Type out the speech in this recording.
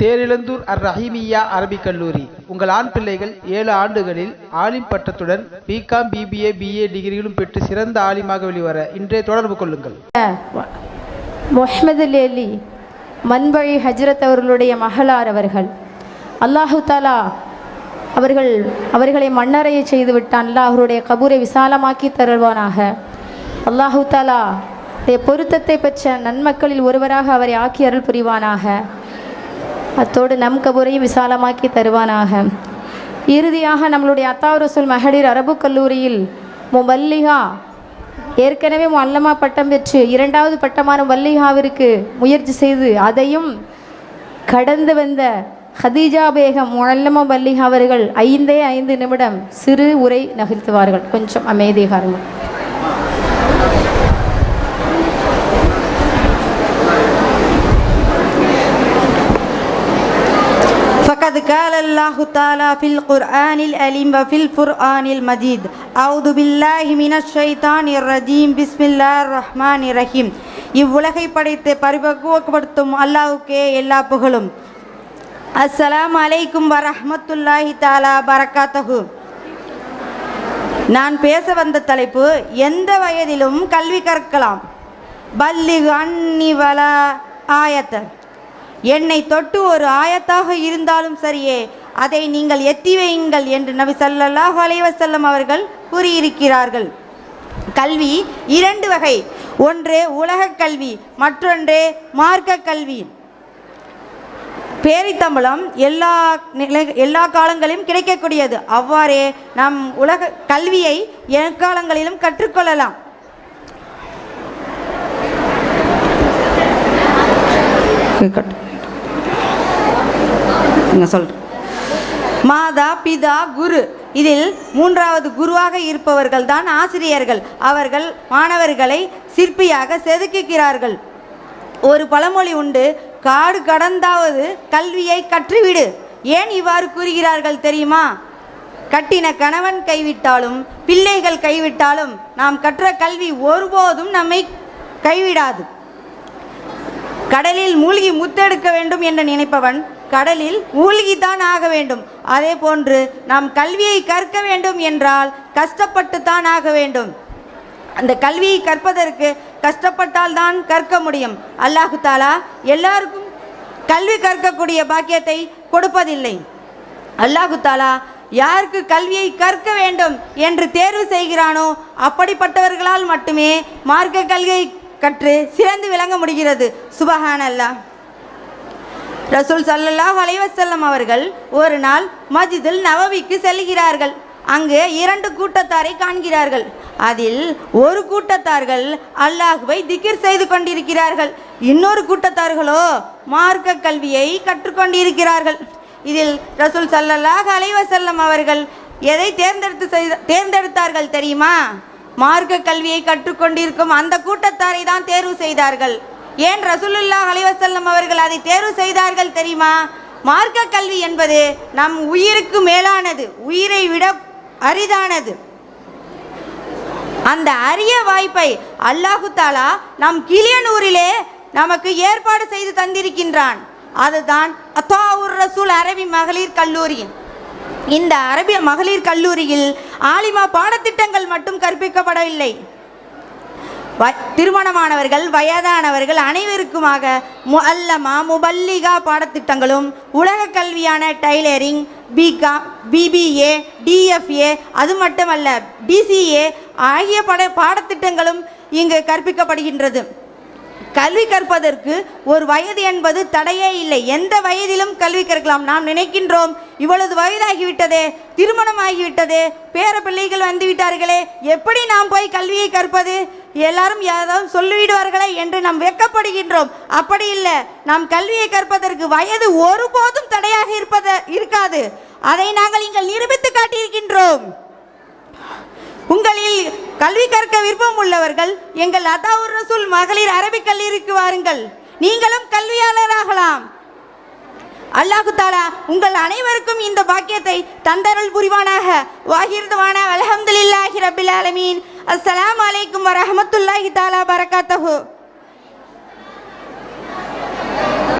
தேரிழந்தூர் அர் ரஹீமியா அரபிக் கல்லூரி. உங்கள் ஆண் பிள்ளைகள் ஏழு ஆண்டுகளில் ஆலிம் பட்டத்துடன் பிகாம் பிபிஏ பிஏ டிகிரிகளும் பெற்று சிறந்த ஆலிமாக வெளிவர இன்றே தொடர்பு கொள்ளுங்கள். முஹமது லேலி மண்வழி ஹஜ்ரத் அவர்களுடைய மகளார் அவர்கள். அல்லாஹு தாலா அவர்கள் அவர்களை மண்ணறைய செய்து விட்டான் அவருடைய கபூரை விசாலமாக்கி தருவானாக. அல்லாஹு தாலா பொருத்தத்தை பெற்ற நன்மக்களில் ஒருவராக அவரை ஆக்கி அருள் புரிவானாக. அத்தோடு நம் கபூரையும் விசாலமாக்கி தருவானாக. இறுதியாக நம்மளுடைய அத்தா ரசூல் மகளிர் அரபு கல்லூரியில் முமல்லிகா ஏற்கனவே அல்லமா பட்டம் பெற்று இரண்டாவது பட்டமான மல்லிகாவிற்கு முயற்சி செய்து அதையும் கடந்து வந்த ஹதீஜா பேகம் அல்லமா மல்லிகா அவர்கள் ஐந்தே ஐந்து நிமிடம் சிறு உரை நகர்த்துவார்கள். கொஞ்சம் அமைதிகாரங்கள் فقد قال الله تعالى في القرآن الأليم وفي القرآن المجيد أعوذ بالله من الشيطان الرجيم بسم الله الرحمن الرحيم இவ்வுலகை படைத்து பரிபக்குவப்படுத்தும் அல்லாஹ்வுக்கே எல்லா புகழும் அஸ்ஸலாமு அலைக்கும் வரஹ்மத்துல்லாஹி தாலா பரக்காத்தஹு நான் பேச வந்த தலைப்பு எந்த வயதிலும் கல்வி கற்கலாம் பல்லிகு அன்னி வல ஆயத்த என்னை தொட்டு ஒரு ஆயத்தாக இருந்தாலும் சரியே அதை நீங்கள் எத்தி வையுங்கள் என்று நபி சல்லாஹ் அலைவசல்லம் அவர்கள் கூறியிருக்கிறார்கள். கல்வி இரண்டு வகை. ஒன்று உலகக் கல்வி. மற்றொன்று மார்க்க கல்வி. பேரித்தம்பளம் எல்லா நிலை எல்லா காலங்களிலும் கிடைக்கக்கூடியது. அவ்வாறே நம் உலக கல்வியை எக்காலங்களிலும் கற்றுக்கொள்ளலாம். சொல்கிறேன் மாதா பிதா குரு. இதில் மூன்றாவது குருவாக இருப்பவர்கள் தான் ஆசிரியர்கள். அவர்கள் மாணவர்களை சிற்பியாக செதுக்குகிறார்கள். ஒரு பழமொழி உண்டு காடு கடந்தாவது கல்வியை கற்றுவிடு. ஏன் இவ்வாறு கூறுகிறார்கள் தெரியுமா? கட்டின கணவன் கைவிட்டாலும் பிள்ளைகள் கைவிட்டாலும் நாம் கற்ற கல்வி ஒருபோதும் நம்மை கைவிடாது. கடலில் மூழ்கி முத்தெடுக்க வேண்டும் என்று நினைப்பவன் கடலில் மூழ்கித்தான் ஆக வேண்டும். அதே போன்று நாம் கல்வியை கற்க வேண்டும் என்றால் கஷ்டப்பட்டு தான் ஆக வேண்டும். அந்த கல்வியை கற்பதற்கு கஷ்டப்பட்டால் தான் கற்க முடியும். அல்லாஹு தாலா எல்லாருக்கும் கல்வி கற்கக்கூடிய பாக்கியத்தை கொடுப்பதில்லை. அல்லாஹு தாலா யாருக்கு கல்வியை கற்க வேண்டும் என்று தேர்வு செய்கிறானோ அப்படிப்பட்டவர்களால் மட்டுமே மார்க்க கல்வியை கற்று சிறந்து விளங்க முடிகிறது. சுபஹான் அல்லாஹ் ரசூல் சல்லல்லாஹ் அலைஹி அவர்கள் ஒரு நாள் மஜிதில் நவவிக்கு செல்கிறார்கள். அங்கு இரண்டு கூட்டத்தாரை காண்கிறார்கள். அதில் ஒரு கூட்டத்தார்கள் அல்லாஹுவை திகிர் செய்து கொண்டிருக்கிறார்கள். இன்னொரு கூட்டத்தார்களோ மார்க்க கல்வியை கற்றுக்கொண்டிருக்கிறார்கள். இதில் ரசூல் சல்லல்லாஹ் அலைவசல்லம் அவர்கள் எதை தேர்ந்தெடுத்து செய்த தேர்ந்தெடுத்தார்கள் தெரியுமா? மார்க்க கல்வியை கற்றுக்கொண்டிருக்கும் அந்த கூட்டத்தாரை தான் தேர்வு செய்தார்கள். ஏன் ரசூலுல்லா அலிவசல்லம் அவர்கள் அதை தேர்வு செய்தார்கள் தெரியுமா? மார்க்க கல்வி என்பது நம் உயிருக்கு மேலானது உயிரை விட அரிதானது. அந்த அரிய வாய்ப்பை அல்லாஹு தாலா நம் கிளியனூரிலே நமக்கு ஏற்பாடு செய்து தந்திருக்கின்றான். அதுதான் அத்தாவூர் ரசூல் அரபி மகளிர் கல்லூரி இந்த அரபிய மகளிர் கல்லூரியில் ஆலிமா பாடத்திட்டங்கள் மட்டும் கற்பிக்கப்படவில்லை. வ- திருமணமானவர்கள் வயதானவர்கள் அனைவருக்குமாக மு அல்லமா முபல்லிகா பாடத்திட்டங்களும் உலக கல்வியான டைலரிங் பிகா பிபிஏ டிஎஃப்ஏ அது மட்டுமல்ல டிசிஏ ஆகிய பட பாடத்திட்டங்களும் இங்கு கற்பிக்கப்படுகின்றது. கல்வி கற்பதற்கு ஒரு வயது என்பது தடையே இல்லை. எந்த வயதிலும் கல்வி கற்கலாம். நாம் நினைக்கின்றோம் இவ்வளவு வயதாகிவிட்டதே திருமணம் ஆகிவிட்டதே பேர பிள்ளைகள் வந்து விட்டார்களே எப்படி நாம் போய் கல்வியை கற்பது? எல்லாரும் ஏதாவது சொல்லிவிடுவார்களே என்று நாம் வெட்கப்படுகின்றோம் அப்படி இல்லை. நாம் கல்வியை கற்பதற்கு வயது ஒருபோதும் தடையாக இருப்பத இருக்காது. அதை நாங்கள் இங்கே நிரூபித்து காட்டியிருக்கின்றோம். உங்களில் கல்வி கற்க விருப்பம் உள்ளவர்கள் எங்கள் அதாவுர் ரசூல் மகளிர் அரபிக் கல்லூரிக்கு வாருங்கள். நீங்களும் கல்வியாளராகலாம். அல்லாஹு தாலா உங்கள் அனைவருக்கும் இந்த பாக்கியத்தை தந்தருள் புரிவானாக. வாகிர்துவான அல்ஹம்துலில்லாஹி ரபில் ஆலமீன். அஸ்லாம் வலைக்கம் வரமத்துல்லாஹி தாலா பரகாத்தஹூ